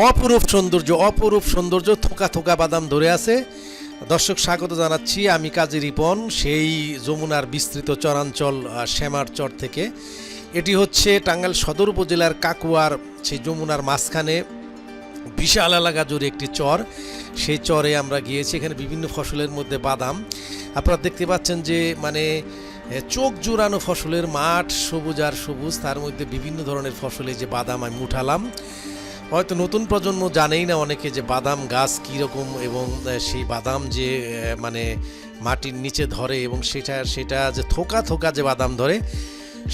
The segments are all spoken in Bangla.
অপরূপ সৌন্দর্য অপরূপ সৌন্দর্য থোকা থোকা বাদাম ধরে আছে। দর্শক, স্বাগত জানাচ্ছি আমি কাজী রিপন, সেই যমুনার বিস্তৃত চরাঞ্চল শ্যামার চর থেকে। এটি হচ্ছে টাঙ্গাইল সদর উপজেলার কাকুয়ার, সেই যমুনার মাঝখানে বিশাল এলাকা জুড়ে একটি চর। সেই চরে আমরা গিয়েছি, এখানে বিভিন্ন ফসলের মধ্যে বাদাম। আপনারা দেখতে পাচ্ছেন যে মানে চোখ জুড়ানো ফসলের মাঠ, সবুজ আর সবুজ, তার মধ্যে বিভিন্ন ধরনের ফসলে যে বাদাম আমি উঠালাম। হয়তো নতুন প্রজন্ম জানেই না অনেকে যে বাদাম গাছ কীরকম এবং সেই বাদাম যে মানে মাটির নিচে ধরে এবং সেটা সেটা যে থোকা থোকা যে বাদাম ধরে,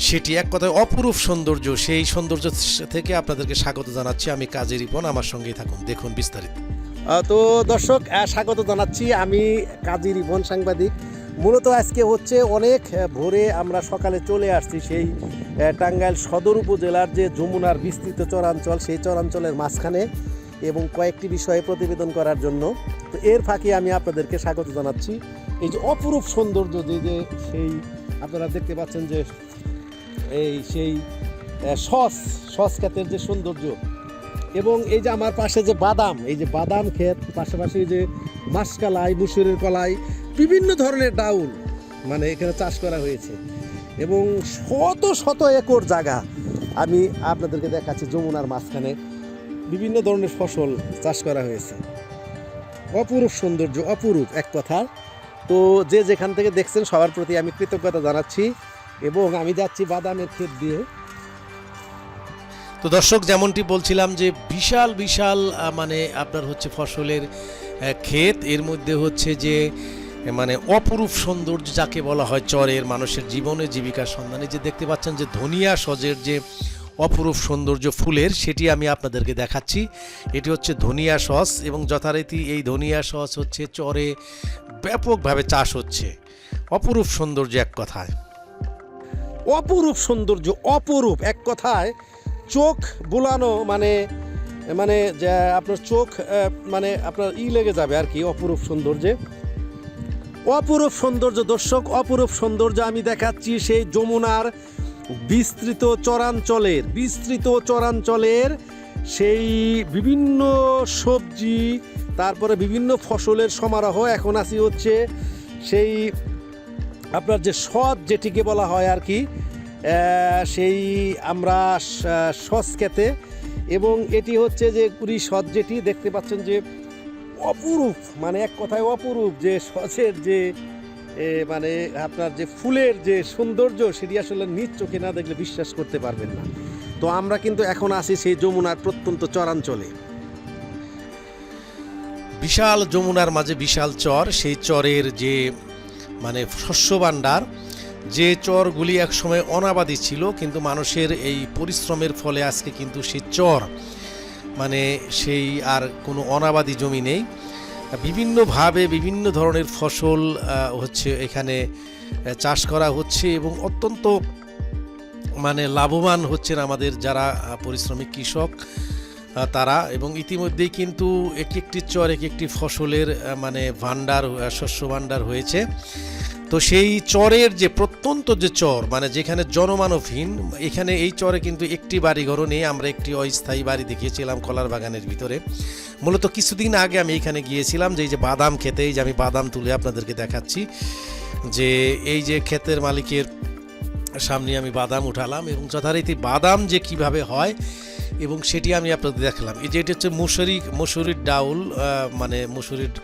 সেটি এক কথায় অপরূপ সৌন্দর্য। সেই সৌন্দর্য থেকে আপনাদেরকে স্বাগত জানাচ্ছি। আমি কাজী রিপন, আমার সঙ্গেই থাকুন। দেখুন বিস্তারিত। তো দর্শক স্বাগত জানাচ্ছি। আমি কাজী রিভন সাংবাদিক। মূলত আজকে হচ্ছে অনেক ভোরে আমরা সকালে চলে আসছি সেই টাঙ্গাইল সদর উপজেলার যে যমুনার বিস্তৃত চরাঞ্চল, সেই চরাঞ্চলের মাঝখানে এবং কয়েকটি বিষয়ে প্রতিবেদন করার জন্য। তো এর ফাঁকে আমি আপনাদেরকে স্বাগত জানাচ্ছি। এই যে অপরূপ সৌন্দর্য যে যে সেই, আপনারা দেখতে পাচ্ছেন যে এই সেই সস সস ক্ষেতের যে সৌন্দর্য এবং এই যে আমার পাশে যে বাদাম, এই যে বাদাম ক্ষেত, পাশাপাশি যে মাসকালাই, মুসুরের কলাই বিভিন্ন ধরনের ডাউল মানে এখানে চাষ করা হয়েছে। এবং শত শত একর জায়গা আমি আপনাদেরকে দেখাচ্ছি যমুনার মাঝখানে। বিভিন্ন ধরনের ফসল চাষ করা হয়েছে। অপরূপ সৌন্দর্য, অপরূপ এক কথা তো যে যেখান থেকে দেখছেন সবার প্রতি আমি কৃতজ্ঞতা জানাচ্ছি এবং আমি যাচ্ছি বাদামের ক্ষেত দিয়ে। তো দর্শক, যেমনটি বলছিলাম যে বিশাল বিশাল মানে আপনার হচ্ছে ফসলের ক্ষেত। এর মধ্যে হচ্ছে যে মানে অপরূপ সৌন্দর্য যাকে বলা হয় চরের মানুষের জীবনে জীবিকার সন্ধানে। যে দেখতে পাচ্ছেন যে ধনিয়া সজের যে অপরূপ সৌন্দর্য ফুলের, সেটি আমি আপনাদেরকে দেখাচ্ছি। এটি হচ্ছে ধনিয়া সস এবং যথারীতি এই ধনিয়া সস হচ্ছে চরে ব্যাপকভাবে চাষ হচ্ছে। অপরূপ সৌন্দর্য এক কথায়। অপরূপ সৌন্দর্য, অপরূপ এক কথায় চোখ বুলানো মানে মানে আপনার চোখ মানে আপনার ই লেগে যাবে আর কি অপরূপ সৌন্দর্যে। অপরূপ সৌন্দর্য, দর্শক, অপরূপ সৌন্দর্য আমি দেখাচ্ছি সেই যমুনার বিস্তৃত চরাঞ্চলের বিস্তৃত চরাঞ্চলের সেই বিভিন্ন সবজি, তারপরে বিভিন্ন ফসলের সমারোহ এখন আসি হচ্ছে সেই আপনার যে সৎ যেটিকে বলা হয় আর কি সেই আমরা সস খেতে এবং এটি হচ্ছে যে কুড়ি সৎ যেটি, দেখতে পাচ্ছেন যে অপরূপ মানে এক কথায় অপরূপ যে সসের যে মানে আপনার যে ফুলের যে সৌন্দর্য সেটি আসলে নিজ চোখে না দেখলে বিশ্বাস করতে পারবেন না। তো আমরা কিন্তু এখন আছি সেই যমুনার প্রত্যন্ত চরাঞ্চলে। বিশাল যমুনার মাঝে বিশাল চর, সেই চরের যে মানে শস্য ভাণ্ডার, যে চরগুলি একসময় অনাবাদী ছিল, কিন্তু মানুষের এই পরিশ্রমের ফলে আজকে কিন্তু সেই চর মানে সেই আর কোনো অনাবাদী জমি নেই। বিভিন্নভাবে বিভিন্ন ধরনের ফসল হচ্ছে এখানে চাষ করা হচ্ছে এবং অত্যন্ত মানে লাভবান হচ্ছেন আমাদের যারা পরিশ্রমিক কৃষক তারা এবং ইতিমধ্যেই কিন্তু এক একটি চর, এক একটি ফসলের মানে ভাণ্ডার শস্য ভাণ্ডার হয়েছে। তো সেই চরের যে প্রত্যন্ত যে চর মানে যেখানে জনমানবহীন, এখানে এই চরে কিন্তু একটি বাড়িঘরও নেই। আমরা একটি অস্থায়ী বাড়ি দেখিয়েছিলাম কলার বাগানের ভিতরে। মূলত কিছুদিন আগে আমি এখানে গিয়েছিলাম যে এই যে বাদাম খেতে যে আমি বাদাম তুলে আপনাদেরকে দেখাচ্ছি যে এই যে ক্ষেতের মালিকের সামনে আমি বাদাম উঠালাম এবং যথারীতি বাদাম যে কীভাবে হয় এবং সেটি আমি আপনাদের দেখালাম। এই যে এটা হচ্ছে মুসুরি, মুসুরির ডাউল মানে মুসুরির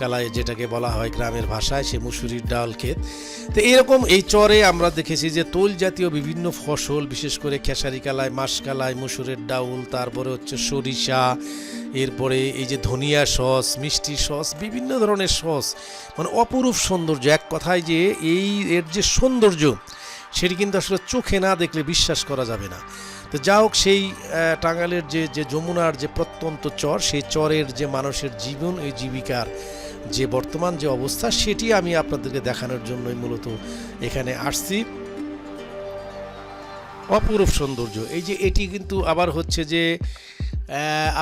কালায় যেটাকে বলা হয় গ্রামের ভাষায়, সে মুসুরির ডাউল ক্ষেত। তো এরকম এই চরে আমরা দেখেছি যে তৈল জাতীয় বিভিন্ন ফসল, বিশেষ করে খেসারি কালায় মাসকালায় মুসুরের ডাউল, তারপরে হচ্ছে সরিষা, এরপরে এই যে ধনিয়া সস, মিষ্টি সস, বিভিন্ন ধরনের সস। মানে অপরূপ সৌন্দর্য। এক কথায় যে এই এর যে সৌন্দর্য সেটি কিন্তু আসলে চোখে না দেখলে বিশ্বাস করা যাবে না। তো যা হোক, সেই টাঙ্গালের যে যে যমুনার যে প্রত্যন্ত চর, সেই চরের যে মানুষের জীবন, এই জীবিকার যে বর্তমান যে অবস্থা, সেটি আমি আপনাদেরকে দেখানোর জন্যই মূলত এখানে আসছি। অপরূপ সৌন্দর্য। এই যে এটি কিন্তু আবার হচ্ছে যে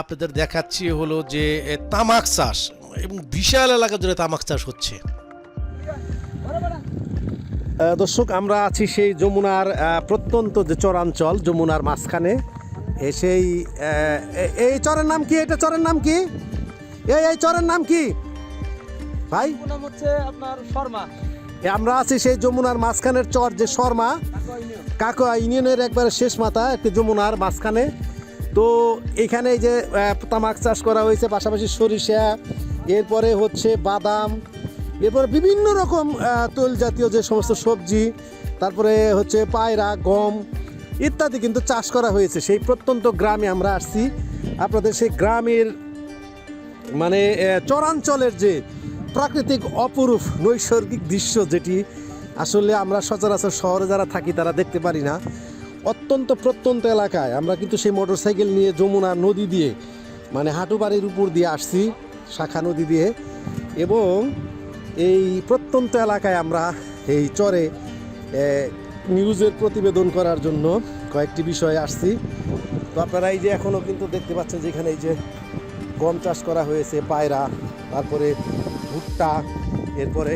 আপনাদের দেখাচ্ছি হলো যে তামাক চাষ এবং বিশাল এলাকা জুড়ে তামাক চাষ হচ্ছে। দর্শক আমরা আছি সেই যমুনার প্রত্যন্ত যে চরাঞ্চল যমুনার মাঝখানে। সেই এই চরের নাম কি? এটা চরের নাম কি? এই এই চরের নাম কি? ভাই? হচ্ছে আপনার শর্মা। আমরা আছি সেই যমুনার মাঝখানের চর যে শর্মা। কাকোয়া ইউনিয়নের একবারে শেষ মাথা একটি যমুনার মাঝখানে। তো এখানে যে তামাক চাষ করা হয়েছে পাশাপাশি সরিষা এরপরে হচ্ছে বাদাম এরপরে বিভিন্ন রকম তৈল জাতীয় যে সমস্ত সবজি, তারপরে হচ্ছে পায়রা, গম ইত্যাদি কিন্তু চাষ করা হয়েছে। সেই প্রত্যন্ত গ্রামে আমরা আসছি। আপনাদের সেই গ্রামের মানে চরাঞ্চলের যে প্রাকৃতিক অপরূপ নৈসর্গিক দৃশ্য যেটি, আসলে আমরা সচরাচর শহরে যারা থাকি তারা দেখতে পারি না। অত্যন্ত প্রত্যন্ত এলাকায় আমরা কিন্তু সেই মোটরসাইকেল নিয়ে যমুনা নদী দিয়ে মানে হাঁটু বাড়ির উপর দিয়ে আসছি, শাখা নদী দিয়ে। এবং এই প্রত্যন্ত এলাকায় আমরা এই চরে নিউজের প্রতিবেদন করার জন্য কয়েকটি বিষয়ে আসছি তো আপনারা এই যে এখনও কিন্তু দেখতে পাচ্ছেন যে এখানে এই যে গম চাষ করা হয়েছে, পায়রা, তারপরে ভুট্টা, এরপরে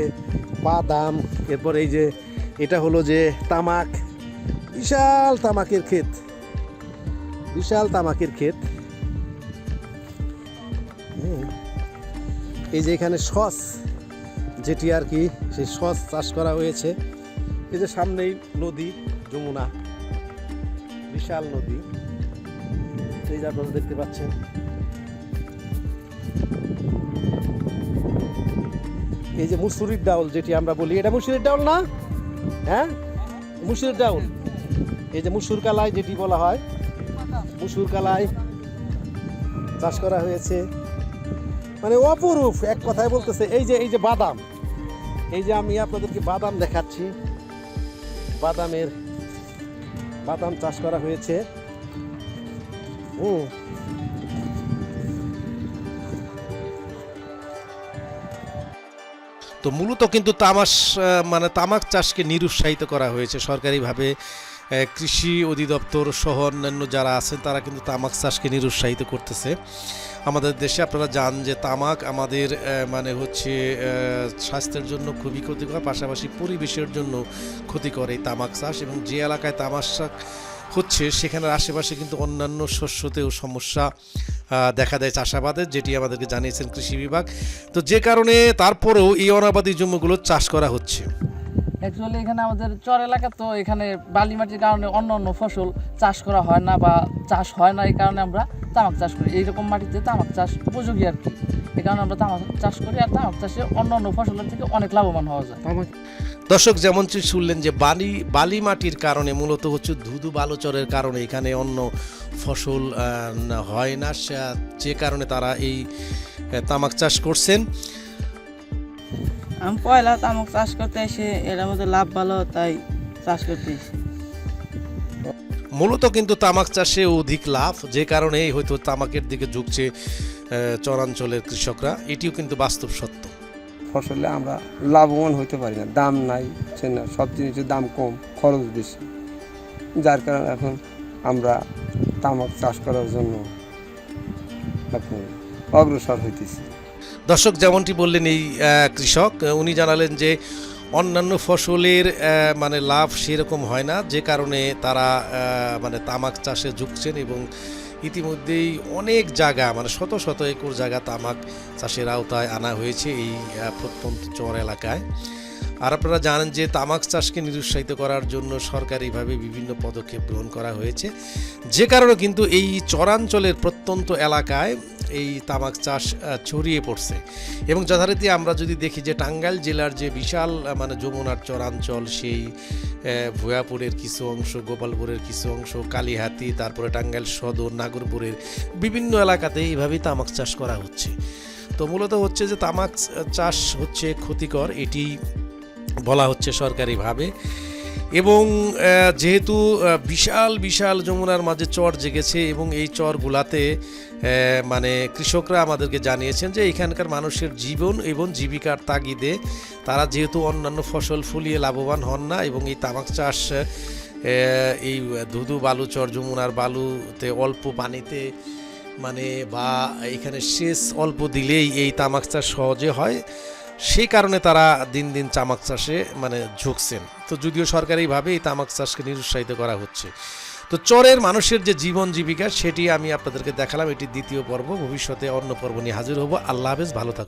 বাদাম, এরপরে এই যে এটা হলো যে তামাক, বিশাল তামাকের ক্ষেত, বিশাল তামাকের ক্ষেত। এই যে এখানে সস যেটি আর কি সেই সস চাষ করা হয়েছে। এই যে সামনেই নদী, যমুনা, বিশাল নদী। এই যে আপনারা দেখতে পাচ্ছেন। এই যে মুসুরির ডাউল যেটি আমরা বলি, এটা মুসুরির ডাউল না? হ্যাঁ? মুসুরির ডাউল। এই যে মুসুর কালাই যেটি বলা হয়, মুসুর কালাই চাষ করা হয়েছে। মানে অপরূপ, এক কথায় বলতেছে, এই যে এই যে বাদাম। এই যে আমি আপনাদেরকে বাদাম দেখাচ্ছি। বাদামের বাদাম চাষ করা হয়েছে। তো মূলত কিন্তু তামাস মানে তামাক চাষকে নিরুৎসাহিত করা হয়েছে সরকারিভাবে। কৃষি অধিদপ্তর সহ অন্যান্য যারা আছেন, তারা কিন্তু তামাক চাষকে নিরুৎসাহিত করতেছে। আমাদের দেশে আপনারা জান যে তামাক আমাদের মানে হচ্ছে স্বাস্থ্যের জন্য খুবই ক্ষতিকর, পাশাপাশি পরিবেশের জন্য ক্ষতিকর এই তামাক চাষ এবং যে এলাকায় তামাক চাষ হচ্ছে, সেখানের আশেপাশে কিন্তু অন্যান্য শস্যতেও সমস্যা দেখা দেয় চাষাবাদের যেটি আমাদেরকে জানিয়েছেন কৃষি বিভাগ। তো যে কারণে তারপরেও এই অনাবাদী জমিগুলো চাষ করা হচ্ছে। অ্যাকচুয়ালি এখানে আমাদের চর এলাকা তো এখানে বালি মাটির কারণে অন্য অন্য ফসল চাষ করা হয় না বা চাষ হয় না, এই কারণে আমরা তামাক চাষ করি। এইরকম মাটিতে তামাক চাষ উপযোগী আর কি। এই কারণে আমরা তামাক চাষ করি আর তামাক চাষে অন্য অন্য ফসলের থেকে অনেক লাভবান হওয়া যায়। দর্শক, যেমন কি শুনলেন যে বালি বালি মাটির কারণে মূলত হচ্ছে ধুধু বালুচরের কারণে এখানে অন্য ফসল হয় না। যে কারণে তারা এই তামাক চাষ করছেন। আমি পয়লা তামাক চাষ করতে এসে এর মধ্যে লাভ ভালো তাই চাষ করতে এসে মূলত কিন্তু তামাক চাষে অধিক লাভ যে কারণে হয়তো তামাকের দিকে ঝুঁকছে চরাঞ্চলের কৃষকরা। এটিও কিন্তু বাস্তব সত্য। ফসলে আমরা লাভবান হইতে পারি না। দাম নাই না সব জিনিসের দাম কম খরচ বেশি। যার কারণে এখন আমরা তামাক চাষ করার জন্য এখন অগ্রসর হইতেছি। দর্শক, যেমনটি বললেন এই কৃষক উনি জানালেন যে অন্যান্য ফসলের মানে লাভ সেরকম হয় না, যে কারণে তারা মানে তামাক চাষে ঝুঁকছেন এবং ইতিমধ্যেই অনেক জায়গা মানে শত শত একর জায়গা তামাক চাষের আওতায় আনা হয়েছে এই প্রত্যন্ত চর এলাকায়। আর আপনারা জানেন যে তামাক চাষকে নিরুৎসাহিত করার জন্য সরকারিভাবে বিভিন্ন পদক্ষেপ গ্রহণ করা হয়েছে। যে কারণে কিন্তু এই চরাঞ্চলের প্রত্যন্ত এলাকায় এই তামাক চাষ ছড়িয়ে পড়ছে। এবং যথারীতি আমরা যদি দেখি যে টাঙ্গাইল জেলার যে বিশাল মানে যমুনার চরাঞ্চল, সেই ভুয়াপুরের কিছু অংশ, গোপালপুরের কিছু অংশ, কালীহাতি, তারপরে টাঙ্গাইল সদর, নাগরপুরের বিভিন্ন এলাকাতে এইভাবেই তামাক চাষ করা হচ্ছে। তো মূলত হচ্ছে যে তামাক চাষ হচ্ছে ক্ষতিকর, এটি বলা হচ্ছে সরকারিভাবে। এবং যেহেতু বিশাল বিশাল যমুনার মাঝে চর জেগেছে এবং এই চরগুলাতে মানে কৃষকরা আমাদেরকে জানিয়েছেন যে এখানকার মানুষের জীবন এবং জীবিকার তাগিদে তারা যেহেতু অন্যান্য ফসল ফলিয়ে লাভবান হন না এবং এই তামাক চাষ এই ধুধু বালু চর, যমুনার বালুতে অল্প পানিতে মানে বা এখানে সেচ অল্প দিলেই এই তামাক চাষ সহজে হয়। সেই কারণে তারা দিন দিন তামাক চাষে মানে ঝুঁকছেন। তো যদিও সরকারিভাবে এই তামাক চাষকে নিরুৎসাহিত করা হচ্ছে। তো চরের মানুষের যে জীবন জীবিকা, সেটি আমি আপনাদেরকে দেখালাম। এটি দ্বিতীয় পর্ব। ভবিষ্যতে অন্য পর্ব নিয়ে হাজির হব। আল্লাহ হাফেজ। ভালো থাকুন।